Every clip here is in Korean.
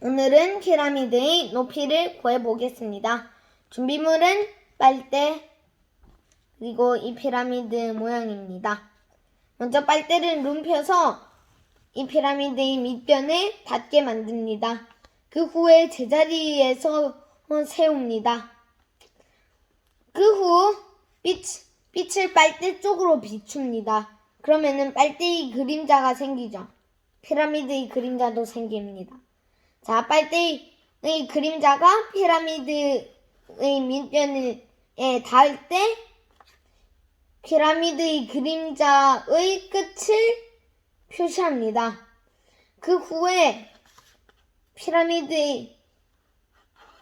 오늘은 피라미드의 높이를 구해보겠습니다. 준비물은 빨대, 그리고 이 피라미드 모양입니다. 먼저 빨대를 눕혀서 이 피라미드의 밑변을 닿게 만듭니다. 그 후에 제자리에서 어, 세웁니다. 그후 빛, 빛을 빨대 쪽으로 비춥니다. 그러면은 빨대의 그림자가 생기죠. 피라미드의 그림자도 생깁니다. 자, 빨대의 그림자가 피라미드의 밑변에 닿을 때 피라미드의 그림자의 끝을 표시합니다. 그 후에 피라미드의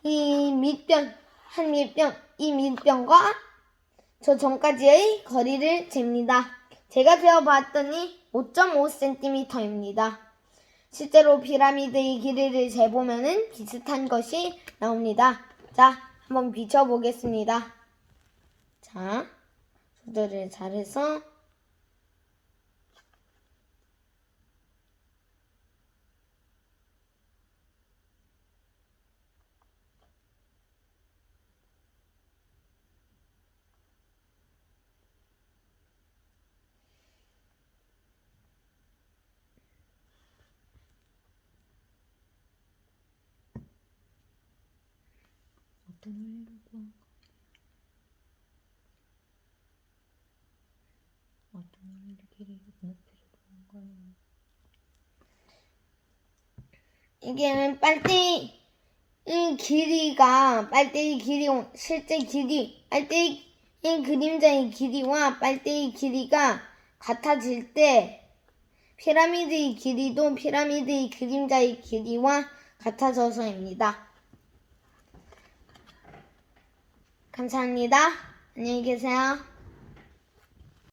이 밑변, 한 밑변, 이 밑변과 저 전까지의 거리를 잽니다. 제가 재어봤더니 5.5cm입니다. 실제로 피라미드의 길이를 재보면은 비슷한 것이 나옵니다. 자, 한번 비춰보겠습니다. 자, 조절을 잘해서 구한 거? 어떤 원리를 길이 높이를 구한 거예요? 이게 빨대의 이 길이가 빨대의 길이 실제 길이 빨대의 이 그림자의 길이와 빨대의 길이가 같아질 때 피라미드의 길이도 피라미드의 그림자의 길이와 같아져서입니다. 감사합니다. 안녕히 계세요.